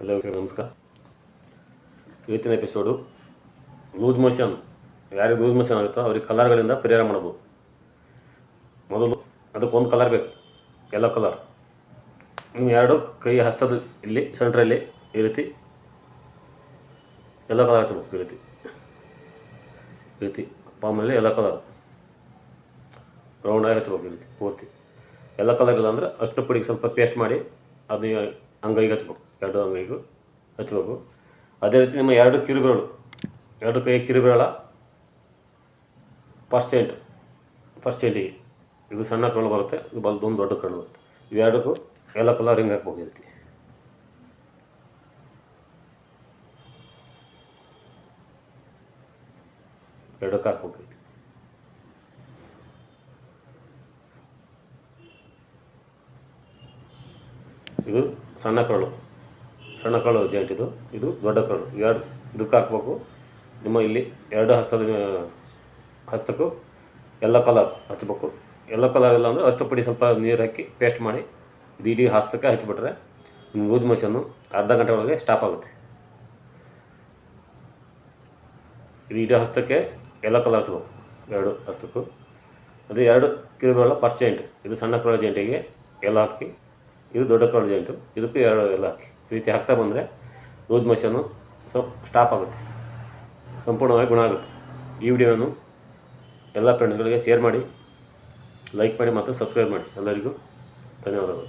ಎಲ್ಲರಿಗೂ ನಮಸ್ಕಾರ. ಇವತ್ತಿನ ಎಪಿಸೋಡು ಲೂಸ್ ಮೋಷನ್, ಯಾರಿಗೆ ಲೂಸ್ ಮೋಷನ್ ಆಗುತ್ತೋ ಅವ್ರಿಗೆ ಕಲರ್ಗಳಿಂದ ಪರಿಹಾರ ಮಾಡ್ಬೋದು. ಮೊದಲು ಅದಕ್ಕೊಂದು ಕಲರ್ ಬೇಕು, ಎಲ್ಲೋ ಕಲರ್. ನೀವು ಎರಡು, ಕೈ ಹಸ್ತದ ಇಲ್ಲಿ ಸೆಂಟ್ರಲ್ಲಿ ಈ ರೀತಿ ಎಲ್ಲ ಕಲರ್ ಹಚ್ಬೇಕು, ಈ ರೀತಿ. ಈ ರೀತಿ ಪಾಮಲ್ಲಿ ಎಲ್ಲ ಕಲರ್. ರೌಂಡಾಗಿ ಹಚ್ಬೇಕು, ಈ ರೀತಿ, ಪೂರ್ತಿ. ಎಲ್ಲ ಕಲರ್ ಇಲ್ಲ ಅಂದರೆ ಅಷ್ಟು ಪುಡಿಗೆ ಸ್ವಲ್ಪ ಪೇಸ್ಟ್ ಮಾಡಿ ಅದು ಅಂಗೈಗೆ ಹಚ್ಬೇಕು. ಎರಡು ಅಂಗೈಗೂ ಹಚ್ಬೇಕು. ಅದೇ ರೀತಿ ನಿಮ್ಮ ಎರಡು ಕಿರುಬೆರಳು. ಎರಡು ಕೈ ಕಿರುಬೆರಳ ಪರ್ಸೆಂಟ್ ಪರ್ಸೆಂಟಿಗೆ ಇದು ಸಣ್ಣ ಕರಳು ಬರುತ್ತೆ, ಇದು ಬಲ್ದೊಂದು ದೊಡ್ಡ ಕರಳು ಬರುತ್ತೆ. ಇವೆರಡಕ್ಕೂ ಎಲ್ಲ ಕಲರ್ ಹಿಂಗೆ ಹಾಕ್ಬೇಕು ಈ ರೀತಿ. ಎರಡಕ್ಕೆ ಇದು ಸಣ್ಣ ಕರಳು. ಸಣ್ಣ ಕರಳು ಜಾಯಿಂಟ್ ಇದು ಇದು ದೊಡ್ಡ ಕರಳು. ಎರಡು ಇದಕ್ಕೆ ಹಾಕ್ಬೇಕು. ನಿಮ್ಮ ಇಲ್ಲಿ ಎರಡು ಹಸ್ತದ, ಹಸ್ತಕ್ಕೂ ಎಲ್ಲ ಕಲರ್ ಹಚ್ಚಬೇಕು ಎಲ್ಲ ಕಲರ್ ಇಲ್ಲ ಅಂದರೆ ಅಷ್ಟು ಪುಡಿ ಸ್ವಲ್ಪ ನೀರು ಹಾಕಿ ಪೇಸ್ಟ್ ಮಾಡಿ ಇದು ಇಡೀ ಹಸ್ತಕ್ಕೆ ಹಚ್ಚಿಬಿಟ್ರೆ ನಿಮ್ಮ ಲೂಸ್ ಮೋಷನ್ನು ಅರ್ಧ ಗಂಟೆ ಒಳಗೆ ಸ್ಟಾಪ್ ಆಗುತ್ತೆ. ಇದು ಇಡೀ ಹಸ್ತಕ್ಕೆ ಎಲ್ಲ ಕಲರ್ ಹಚ್ಬೇಕು ಎರಡು ಹಸ್ತಕ್ಕೂ. ಅದು ಎರಡು ಕಿರುಬೆರಳ ಪರ್ಸೆಂಟ್ ಇದು ಸಣ್ಣ ಕರಳು ಜಂಟಿಗೆ ಎಲ್ಲ ಹಾಕಿ ಇದು ದೊಡ್ಡ ಕಾಳು ಜಾಯಿಂಟು ಇದಕ್ಕೂ ಎರಡು ಎಲ್ಲ ರೀತಿ ಹಾಕ್ತಾ ಬಂದರೆ ಲೂಸ್ ಮೋಷನ್ನು ಸ್ವಲ್ಪ ಸ್ಟಾಪ್ ಆಗುತ್ತೆ. ಸಂಪೂರ್ಣವಾಗಿ ಗುಣ ಆಗುತ್ತೆ. ಈ ವಿಡಿಯೋವನ್ನು ಎಲ್ಲ ಫ್ರೆಂಡ್ಸ್ಗಳಿಗೆ ಶೇರ್ ಮಾಡಿ ಲೈಕ್ ಮಾಡಿ, ಮತ್ತು ಸಬ್ಸ್ಕ್ರೈಬ್ ಮಾಡಿ. ಎಲ್ಲರಿಗೂ ಧನ್ಯವಾದಗಳು.